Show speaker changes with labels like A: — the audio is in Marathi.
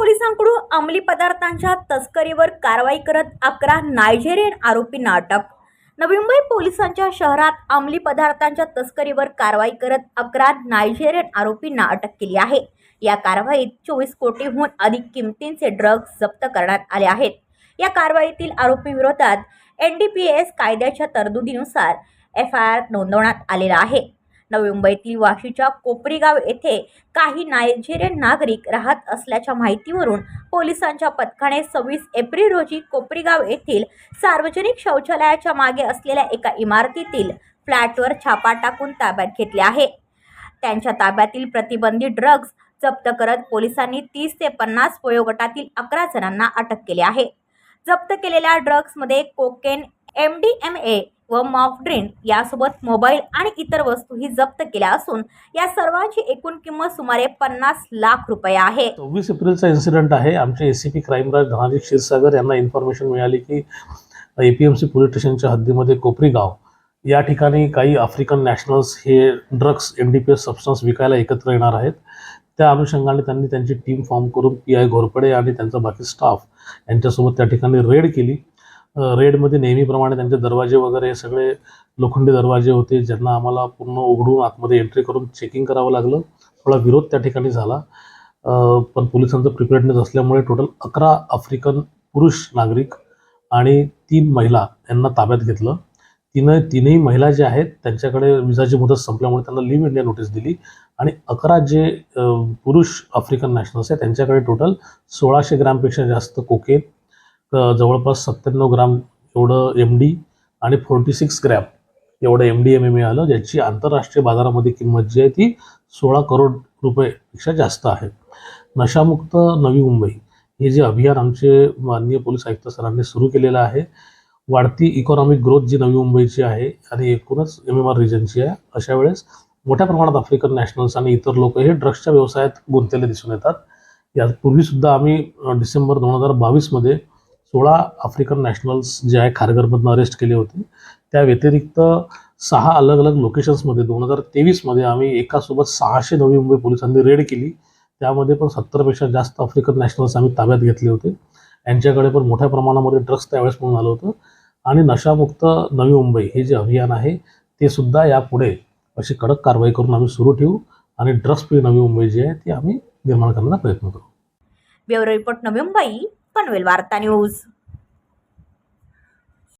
A: पोलिसांकडून अंमली पदार्थांच्या तस्करीवर कारवाई करत अकरा नायजेरियन आरोपींना अटक नवी मुंबई पोलिसांच्या शहरात अंमली पदार्थांच्या तस्करीवर कारवाई करत अकरा नायजेरियन आरोपींना अटक केली आहे. या कारवाईत चोवीस कोटीहून अधिक किमतींचे ड्रग्ज जप्त करण्यात आले आहेत. या कारवाईतील आरोपीविरोधात एन डी पी एस कायद्याच्या तरतुदीनुसार एफ आय आर नोंदवण्यात आलेला आहे. नवी मुंबईतील वाशीच्या कोपरीगाव येथे काही नायजेरियन नागरिक राहत असल्याच्या माहितीवरून पोलिसांच्या पथकाने सव्वीस एप्रिल रोजी कोपरीगाव येथील सार्वजनिक शौचालयाच्या मागे असलेल्या एका इमारतीतील फ्लॅटवर छापा टाकून ताब्यात घेतले आहे. त्यांच्या ताब्यातील प्रतिबंधित ड्रग्ज जप्त करत पोलिसांनी तीस ते पन्नास वयोगटातील अकरा जणांना अटक केली आहे. जप्त केलेल्या ड्रग्समध्ये cocaine M D M A व मॉफड्रिन यासोबत मोबाईल आणि इतर वस्तूही जप्त केल्या असून या सर्वांची एकूण किंमत सुमारे पन्नास लाख रुपये आहे.
B: चोवीस एप्रिलचा इन्सिडेंट आहे. आमचे A C P crime branch Dhanaji Kshirsagar यांना इन्फॉर्मेशन मिळाली की A P M C police स्टेशनच्या हद्दीमध्ये कोपरी गाव. या ठिकाणी काही आफ्रिकन नॅशनल्स हे drugs M D P S substance विकायला एकत्र येणार आहेत. त्या अनुषंगाने त्यांनी त्यांची टीम फॉर्म करून पी आय घोरपडे आणि त्यांचा बाकी स्टाफ यांच्यासोबत त्या ठिकाणी रेड केली. रेडमध्ये नेहमीप्रमाणे त्यांचे दरवाजे वगैरे हे सगळे लोखंडी दरवाजे होते ज्यांना आम्हाला पूर्ण उघडून आतमध्ये एंट्री करून चेकिंग करावं लागलं. थोडा विरोध त्या ठिकाणी झाला. पण पोलिसांचं प्रिपेअर्डनेस असल्यामुळे टोटल अकरा आफ्रिकन पुरुष नागरिक आणि तीन महिला यांना ताब्यात घेतलं. तिनं तीनही महिला ज्या आहेत त्यांच्याकडे विजाची मुदत संपल्यामुळे त्यांना लिव्ह इंडिया नोटीस दिली आणि अकरा जे पुरुष आफ्रिकन नॅशनल्स आहेत त्यांच्याकडे टोटल सोळाशे ग्रॅमपेक्षा जास्त कोकेन जवळपास सत्त्याण्णव ग्राम एवढं एम डी आणि forty six gram M D M A ए मिळालं ज्याची आंतरराष्ट्रीय बाजारामध्ये किंमत जी आहे ती सोळा करोड रुपयेपेक्षा जास्त आहे. नशामुक्त नवी मुंबई हे जे अभियान आमचे माननीय पोलीस आयुक्त सरांनी सुरू केलेलं आहे वाढती इकॉनॉमिक ग्रोथ जी नवी मुंबईची आहे आणि एकूणच एम एम आर रिजनची आहे अशा वेळेस मोठ्या प्रमाणात आफ्रिकन नॅशनल्स आणि इतर लोक हे ड्रग्सच्या व्यवसायात गुंतलेले दिसून येतात. यापूर्वीसुद्धा आम्ही डिसेंबर दोन हजार बावीसमध्ये सोळा आफ्रिकन नॅशनल्स जे आहे खारघरमधनं अरेस्ट केले होते. त्या व्यतिरिक्त सहा अलग अलग लोकेशन्समध्ये दोन हजार तेवीसमध्ये आम्ही एकासोबत सहाशे नवी मुंबई पोलिसांनी रेड केली. त्यामध्ये पण सत्तरपेक्षा जास्त आफ्रिकन नॅशनल्स आम्ही ताब्यात घेतले होते. यांच्याकडे पण मोठ्या प्रमाणामध्ये ड्रग्स त्यावेळेस म्हणून आलं होतं. आणि नशामुक्त नवी मुंबई हे जे अभियान आहे ते सुद्धा यापुढे अशी कडक कारवाई करून आम्ही सुरू ठेवू आणि ड्रग्स फ्री नवी मुंबई जी आहे ती आम्ही निर्माण करण्याचा प्रयत्न करू.
A: Bureau report Navi Mumbai. Manuel Barta News.